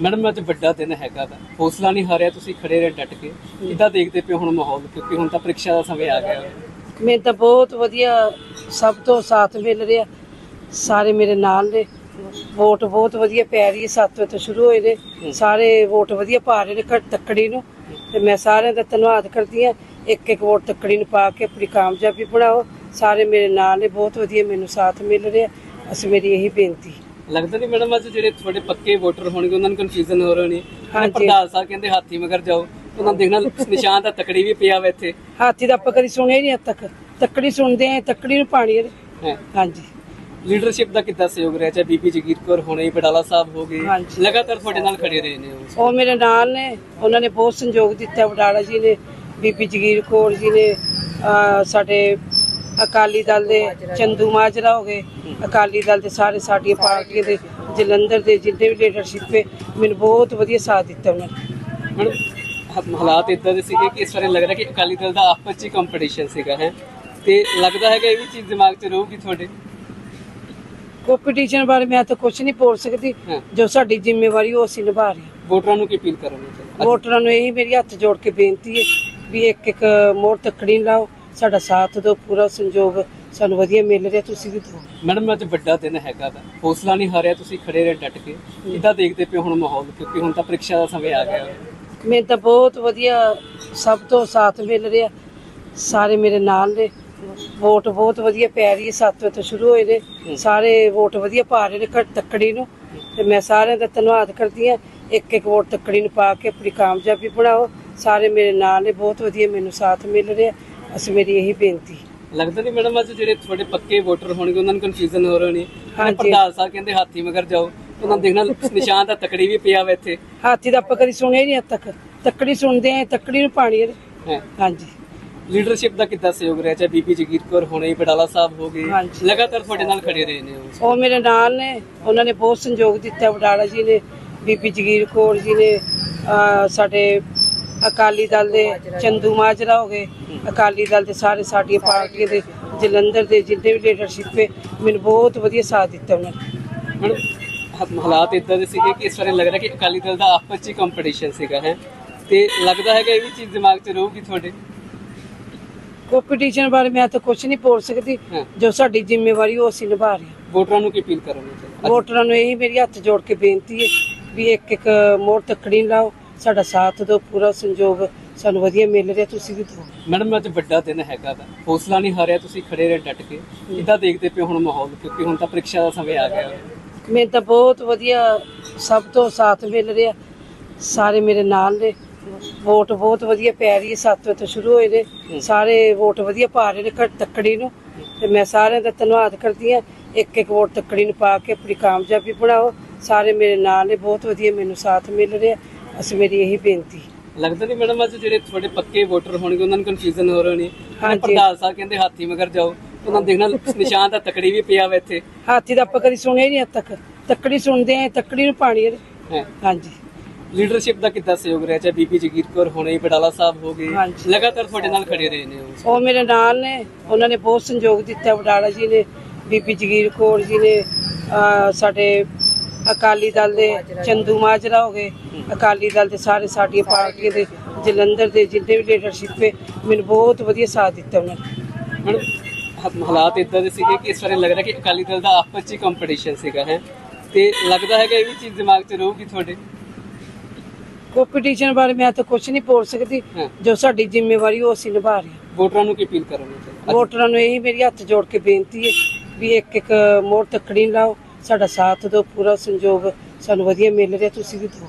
Madam ਅੱਜ ਵੱਡਾ ਦਿਨ ਹੈਗਾ ਵਾ। ਹੌਸਲਾ ਨਹੀਂ ਹਾਰਿਆ ਤੁਸੀਂ ਖੜੇ ਰਹੇ ਡਟ ਕੇ। ਕਿੱਦਾਂ ਦੇਖਦੇ ਪਿਓ ਹੁਣ ਮਾਹੌਲ? ਕਿਉਂਕਿ ਹੁਣ ਤਾਂ ਪ੍ਰੀਖਿਆ ਦਾ ਸਮੇਂ ਆ ਗਿਆ। ਮੈਨੂੰ ਤਾਂ ਬਹੁਤ ਵਧੀਆ ਸਭ ਤੋਂ ਸਾਥ ਮਿਲ ਰਿਹਾ। ਸਾਰੇ ਮੇਰੇ ਨਾਲ ਨੇ। ਵੋਟ ਬਹੁਤ ਵਧੀਆ ਪੈ ਰਹੀ ਹੈ। ਸੱਤ ਵਜੇ ਤੋਂ ਸ਼ੁਰੂ ਹੋਏ ਨੇ। ਸਾਰੇ ਵੋਟ ਵਧੀਆ ਪਾ ਰਹੇ ਨੇ ਘੱਟ ਤੱਕੜੀ ਨੂੰ। ਤੇ ਮੈਂ ਸਾਰਿਆਂ ਦਾ ਧੰਨਵਾਦ ਕਰਦੀ ਹਾਂ। ਇੱਕ ਇੱਕ ਵੋਟ ਤੱਕੜੀ ਨੂੰ ਪਾ ਕੇ ਆਪਣੀ ਕਾਮਯਾਬੀ ਬਣਾਓ। ਸਾਰੇ ਮੇਰੇ ਨਾਲ ਨੇ। ਬਹੁਤ ਵਧੀਆ ਮੈਨੂੰ ਸਾਥ ਮਿਲ ਰਿਹਾ। ਅਸੀਂ ਮੇਰੀ ਇਹੀ ਬੇਨਤੀ। ਲੱਗਦਾ ਨਹੀਂ ਮੈਡਮ ਅੱਜ ਜਿਹੜੇ ਤੁਹਾਡੇ ਪੱਕੇ ਵੋਟਰ ਹੋਣਗੇ ਉਹਨਾਂ ਨੂੰ ਕਨਫਿਊਜ਼ਨ ਹੋ ਰਹੀ। ਹਾਂਜੀ। ਪ੍ਰਧਾਨ ਸਾਹਿਬ ਕਹਿੰਦੇ ਹਾਥੀ ਮਗਰ ਜਾਓ। ਉਹਨਾਂ ਦੇਖਣਾ ਨਿਸ਼ਾਨ ਤਾਂ ਤਕੜੀ ਵੀ ਪਿਆ ਵਾ ਇੱਥੇ। ਹਾਥੀ ਦਾ ਆਪਾਂ ਕਦੀ ਸੁਣਿਆ ਹੀ ਨਹੀਂ ਅੱਜ ਤੱਕ। ਤੱਕੜੀ ਸੁਣਦੇ ਆ ਤੱਕੜੀ ਨੂੰ ਪਾਣੀ ਹੈ। ਹੈ। ਹਾਂਜੀ। ਲੀਡਰਸ਼ਿਪ ਦਾ ਕਿੱਦਾਂ ਸਹਿਯੋਗ ਰਿਹਾ? ਚਾਹੇ ਬੀਬੀ ਜਗੀਰ ਕੌਰ ਹੋਣੇ ਬਡਾਲਾ ਸਾਹਿਬ ਹੋ ਗਏ। ਲਗਾਤਾਰ ਤੁਹਾਡੇ ਨਾਲ ਖੜੇ ਰਹੇ ਨੇ ਉਹ। ਮੇਰੇ ਨਾਲ ਨੇ। ਉਹਨਾਂ ਨੇ ਬਹੁਤ ਸੰਯੋਗ ਦਿੱਤਾ। ਵਡਾਲਾ ਜੀ ਨੇ ਬੀਬੀ ਜਗੀਰ ਕੌਰ ਜੀ ਨੇ ਸਾਡੇ ਅਕਾਲੀ ਦਲ ਦੇ ਚੰਦੂ ਮਾਜਰਾ ਹੋ ਗਏ ਅਕਾਲੀ ਦਲ ਦੇ ਸਾਰੇ ਸਾਡੀਆਂ ਪਾਰਟੀਆਂ ਦੇ ਜਲੰਧਰ ਦੇ ਜਿੰਨੇ ਵੀ ਲੀਡਰਸ਼ਿਪ ਹੈ ਮੈਨੂੰ ਬਹੁਤ ਵਧੀਆ ਸਾਥ ਦਿੱਤਾ ਉਹਨਾਂ ਨੇ। ਹਾਲਾਤ ਇਦਾਂ ਦੇ ਸੀਗੇ ਕਿ ਇਸ ਵਾਰੇ ਲੱਗ ਰਿਹਾ ਕਿ ਅਕਾਲੀ ਦਲ ਦਾ ਆਪਸ 'ਚ ਕੰਪੀਟੀਸ਼ਨ ਸੀਗਾ ਹੈ? ਤੇ ਲੱਗਦਾ ਹੈਗਾ ਇਹ ਵੀ ਚੀਜ਼ ਦਿਮਾਗ 'ਚ ਰਹੂਗੀ ਤੁਹਾਡੇ? ਕੰਪੀਟੀਸ਼ਨ ਬਾਰੇ ਮੈਂ ਤਾਂ ਕੁਝ ਨਹੀਂ ਬੋਲ ਸਕਦੀ। ਜੋ ਸਾਡੀ ਜ਼ਿੰਮੇਵਾਰੀ ਉਹ ਅਸੀਂ ਨਿਭਾ ਰਹੇ ਹਾਂ। ਵੋਟਰਾਂ ਨੂੰ ਕੀ ਅਪੀਲ ਕਰੋਗੇ? ਵੋਟਰਾਂ ਨੂੰ ਇਹੀ ਮੇਰੀ ਹੱਥ ਜੋੜ ਕੇ ਬੇਨਤੀ ਹੈ ਵੀ ਇੱਕ ਇੱਕ ਮੋਹਰ ਤੱਕੜੀ ਲਾਓ ਸਾਡਾ ਸਾਥ ਦਿਓ ਪੂਰਾ ਸੰਯੋਗ ਸਾਨੂੰ ਵਧੀਆ ਮਿਲ ਰਿਹਾ ਤੁਸੀਂ ਵੀ ਦਿਓ। ਮੈਡਮ ਅੱਜ ਵੱਡਾ ਦਿਨ ਹੈਗਾ ਵਾ। ਹੌਸਲਾ ਨਹੀਂ ਹਾਰਿਆ ਤੁਸੀਂ ਖੜੇ ਰਹੇ ਡਟ ਕੇ। ਕਿੱਦਾਂ ਦੇਖਦੇ ਪਿਓ ਹੁਣ ਮਾਹੌਲ? ਕਿਉਂਕਿ ਹੁਣ ਤਾਂ ਪ੍ਰੀਖਿਆ ਦਾ ਸਮੇਂ ਆ ਗਿਆ। ਮੈਨੂੰ ਤਾਂ ਬਹੁਤ ਵਧੀਆ ਸਭ ਤੋਂ ਸਾਥ ਮਿਲ ਰਿਹਾ। ਸਾਰੇ ਮੇਰੇ ਨਾਲ ਨੇ। ਵੋਟ ਬਹੁਤ ਵਧੀਆ ਪੈ ਰਹੀ ਹੈ। ਸੱਤ ਵਜੇ ਤੋਂ ਸ਼ੁਰੂ ਹੋਏ ਨੇ। ਸਾਰੇ ਵੋਟ ਵਧੀਆ ਪਾ ਰਹੇ ਨੇ ਘੱਟ ਤੱਕੜੀ ਨੂੰ। ਤੇ ਮੈਂ ਸਾਰਿਆਂ ਦਾ ਧੰਨਵਾਦ ਕਰਦੀ ਹਾਂ। ਇੱਕ ਇੱਕ ਵੋਟ ਤੱਕੜੀ ਨੂੰ ਪਾ ਕੇ ਆਪਣੀ ਕਾਮਯਾਬੀ ਬਣਾਓ। ਸਾਰੇ ਮੇਰੇ ਨਾਲ ਨੇ। ਬਹੁਤ ਵਧੀਆ ਮੈਨੂੰ ਸਾਥ ਮਿਲ ਰਿਹਾ। ਅਸੀਂ ਮੇਰੀ ਇਹੀ ਬੇਨਤੀ। ਲੱਗਦਾ ਨਹੀਂ ਮੈਡਮ ਅੱਜ ਜਿਹੜੇ ਤੁਹਾਡੇ ਪੱਕੇ ਵੋਟਰ ਹੋਣਗੇ ਉਹਨਾਂ ਨੂੰ ਕਨਫਿਊਜ਼ਨ ਹੋ ਰਹੀ ਹਾਂਜੀ। ਪ੍ਰਧਾਨ ਸਾਹਿਬ ਕਹਿੰਦੇ ਹਾਥੀ ਮਗਰ ਜਾਓ। ਉਹਨਾਂ ਨੂੰ ਦੇਖਣਾ ਨਿਸ਼ਾਨ ਤਾਂ ਤਕੜੀ ਵੀ ਪਿਆ ਵਾ ਇੱਥੇ। ਹਾਥੀ ਦਾ ਆਪਾਂ ਕਦੀ ਸੁਣਿਆ ਹੀ ਨਹੀਂ ਅੱਜ ਤੱਕ। ਤੱਕੜੀ ਸੁਣਦੇ ਆ ਤੱਕੜੀ ਨੂੰ ਪਾਣੀ ਹੈ। ਹੈ। ਹਾਂਜੀ। ਲੀਡਰਸ਼ਿਪ ਦਾ ਕਿੱਦਾਂ ਸਹਿਯੋਗ ਰਿਹਾ? ਚਾਹੇ ਬੀਬੀ ਜਗੀਰ ਕੌਰ ਹੋਣੇ ਬਡਾਲਾ ਸਾਹਿਬ ਹੋ ਗਏ। ਲਗਾਤਾਰ ਤੁਹਾਡੇ ਨਾਲ ਖੜੇ ਰਹੇ ਨੇ ਉਹ। ਮੇਰੇ ਨਾਲ ਨੇ। ਉਹਨਾਂ ਨੇ ਬਹੁਤ ਸੰਯੋਗ ਦਿੱਤਾ ਵਡਾਲਾ ਜੀ ਨੇ ਬੀਬੀ ਜਗੀਰ ਕੌਰ ਜੀ ਨੇ ਸਾਡੇ ਅਕਾਲੀ ਦਲ ਦੇ ਚੰਦੂ ਮਾਜਰਾ ਹੋ ਗਏ ਅਕਾਲੀ ਦਲ ਦੇ ਸਾਰੇ ਸਾਡੀਆਂ ਪਾਰਟੀਆਂ ਦੇ ਜਲੰਧਰ ਦੇ ਜਿੰਨੇ ਵੀ ਲੀਡਰਸ਼ਿਪ ਹੈ ਮੈਨੂੰ ਬਹੁਤ ਵਧੀਆ ਸਾਥ ਦਿੱਤਾ ਉਹਨਾਂ ਨੇ। ਹਾਲਾਤ ਇਦਾਂ ਦੇ ਸੀਗੇ ਕਿ ਇਸ ਵਾਰੇ ਲੱਗ ਰਿਹਾ ਕਿ ਅਕਾਲੀ ਦਲ ਦਾ ਆਪਸ 'ਚ ਕੰਪੀਟੀਸ਼ਨ ਸੀਗਾ ਹੈ। ਤੇ ਲੱਗਦਾ ਹੈਗਾ ਇਹ ਵੀ ਚੀਜ਼ ਦਿਮਾਗ 'ਚ ਰਹੂਗੀ ਤੁਹਾਡੇ? ਕੰਪੀਟੀਸ਼ਨ ਬਾਰੇ ਮੈਂ ਤਾਂ ਕੁਝ ਨਹੀਂ ਬੋਲ ਸਕਦੀ। ਜੋ ਸਾਡੀ ਜ਼ਿੰਮੇਵਾਰੀ ਉਹ ਅਸੀਂ ਨਿਭਾ ਰਹੇ ਵੋਟਰਾਂ ਨੂੰ ਕੀ ਅਪੀਲ ਕਰੋਗੇ? ਵੋਟਰਾਂ ਨੂੰ ਇਹੀ ਮੇਰੀ ਹੱਥ ਜੋੜ ਕੇ ਬੇਨਤੀ ਹੈ ਵੀ ਇੱਕ ਇੱਕ ਮੋਹਰ ਤੱਕੜੀ ਲਾਓ ਸਾਡਾ ਸਾਥ ਦਿਓ ਪੂਰਾ ਸੰਯੋਗ ਸਾਨੂੰ ਵਧੀਆ ਮਿਲ ਰਿਹਾ ਤੁਸੀਂ ਵੀ ਦਿਓ। ਮੈਡਮ ਅੱਜ ਵੱਡਾ ਦਿਨ ਹੈਗਾ ਵਾ। ਹੌਸਲਾ ਨਹੀਂ ਹਾਰਿਆ ਤੁਸੀਂ ਖੜੇ ਰਹੇ ਡਟ ਕੇ। ਕਿੱਦਾਂ ਦੇਖਦੇ ਪਿਓ ਹੁਣ ਮਾਹੌਲ? ਕਿਉਂਕਿ ਹੁਣ ਤਾਂ ਪ੍ਰੀਖਿਆ ਦਾ ਸਮੇਂ ਆ ਗਿਆ। ਮੈਨੂੰ ਤਾਂ ਬਹੁਤ ਵਧੀਆ ਸਭ ਤੋਂ ਸਾਥ ਮਿਲ ਰਿਹਾ। ਸਾਰੇ ਮੇਰੇ ਨਾਲ ਨੇ। ਵੋਟ ਬਹੁਤ ਵਧੀਆ ਪੈ ਰਹੀ ਹੈ ਸੱਤ ਵਜੇ ਤੋਂ ਸ਼ੁਰੂ ਹੋਏ ਨੇ। ਸਾਰੇ ਵੋਟ ਵਧੀਆ ਪਾ ਰਹੇ ਨੇ ਘੱਟ ਤੱਕੜੀ ਨੂੰ। ਤੇ ਮੈਂ ਸਾਰਿਆਂ ਦਾ ਧੰਨਵਾਦ ਕਰਦੀ ਹਾਂ। ਇੱਕ ਇੱਕ ਵੋਟ ਤੱਕੜੀ ਨੂੰ ਪਾ ਕੇ ਆਪਣੀ ਕਾਮਯਾਬੀ ਬਣਾਓ। ਸਾਰੇ ਮੇਰੇ ਨਾਲ ਨੇ ਬਹੁਤ ਵਧੀਆ ਮੈਨੂੰ ਸਾਥ ਮਿਲ ਰਿਹਾ। ਅਸੀਂ ਮੇਰੀ ਇਹੀ ਬੇਨਤੀ। ਲੱਗਦਾ ਨਹੀਂ ਮੈਡਮ ਅੱਜ ਜਿਹੜੇ ਤੁਹਾਡੇ ਪੱਕੇ ਵੋਟਰ ਹੋਣਗੇ ਉਹਨਾਂ ਨੂੰ ਕਨਫਿਊਜ਼ਨ ਹੋ ਰਹੀ ਹਾਂਜੀ। ਪ੍ਰਧਾਨ ਸਾਹਿਬ ਕਹਿੰਦੇ ਹਾਥੀ ਮਗਰ ਜਾਓ। ਉਹਨਾਂ ਦੇਖਣਾ ਨਿਸ਼ਾਨ ਤਾਂ ਤਕੜੀ ਵੀ ਪਿਆ ਵਾ ਇੱਥੇ। ਹਾਥੀ ਦਾ ਆਪਾਂ ਕਦੀ ਸੁਣਿਆ ਹੀ ਨਹੀਂ ਅੱਜ ਤੱਕ। ਤੱਕੜੀ ਸੁਣਦੇ ਆ ਤੱਕੜੀ ਨੂੰ ਪਾਣੀ ਹੈ। ਹੈ। ਹਾਂਜੀ। ਲੀਡਰਸ਼ਿਪ ਦਾ ਕਿੱਦਾਂ ਸਹਿਯੋਗ ਰਿਹਾ? ਚਾਹੇ ਬੀਬੀ ਜਗੀਰ ਕੌਰ ਹੋਣੇ ਬਡਾਲਾ ਸਾਹਿਬ ਹੋ ਗਏ। ਲਗਾਤਾਰ ਤੁਹਾਡੇ ਨਾਲ ਖੜੇ ਰਹੇ ਨੇ ਉਹ। ਮੇਰੇ ਨਾਲ ਨੇ। ਉਹਨਾਂ ਨੇ ਬਹੁਤ ਸੰਯੋਗ ਦਿੱਤਾ ਵਡਾਲਾ ਜੀ ਨੇ ਬੀਬੀ ਜਗੀਰ ਕੌਰ ਜੀ ਨੇ ਸਾਡੇ ਅਕਾਲੀ ਦਲ ਦੇ ਚੰਦੂ ਮਾਜਰਾ ਹੋ ਗਏ ਅਕਾਲੀ ਦਲ ਦੇ ਸਾਰੇ ਸਾਡੀਆਂ ਪਾਰਟੀਆਂ ਦੇ ਜਲੰਧਰ ਦੇ ਜਿੰਨੇ ਵੀ ਲੀਡਰਸ਼ਿਪ ਹੈ ਮੈਨੂੰ ਬਹੁਤ ਵਧੀਆ ਸਾਥ ਦਿੱਤਾ ਉਹਨਾਂ ਨੇ। ਹ- ਹਾਲਾਤ ਇਦਾਂ ਦੇ ਸੀਗੇ ਕਿ ਇਸ ਵਾਰੇ ਲੱਗ ਰਿਹਾ ਕਿ ਅਕਾਲੀ ਦਲ ਦਾ ਆਪਸ 'ਚ ਕੰਪੀਟੀਸ਼ਨ ਸੀਗਾ ਹੈ? ਤੇ ਲੱਗਦਾ ਹੈਗਾ ਇਹ ਵੀ ਚੀਜ਼ ਦਿਮਾਗ 'ਚ ਰਹੂਗੀ ਤੁਹਾਡੇ? ਕੰਪੀਟੀਸ਼ਨ ਬਾਰੇ ਮੈਂ ਤਾਂ ਕੁਝ ਨਹੀਂ ਬੋਲ ਸਕਦੀ ਹਾਂ। ਜੋ ਸਾਡੀ ਜ਼ਿੰਮੇਵਾਰੀ ਉਹ ਅਸੀਂ ਨਿਭਾ ਰਹੇ ਹਾਂ। ਵੋਟਰਾਂ ਨੂੰ ਕੀ ਅਪੀਲ ਕਰੋਗੇ? ਵੋਟਰਾਂ ਨੂੰ ਇਹੀ ਮੇਰੀ ਹੱਥ ਜੋੜ ਕੇ ਬੇਨਤੀ ਹੈ ਵੀ ਇੱਕ ਇੱਕ ਮੋਹਰ ਤੱਕੜੀ ਲਾਓ ਸਾਡਾ ਸਾਥ ਦਿਓ ਪੂਰਾ ਸੰਯੋਗ ਸਾਨੂੰ ਵਧੀਆ ਮਿਲ ਰਿਹਾ ਤੁਸੀਂ ਵੀ ਦਿਓ।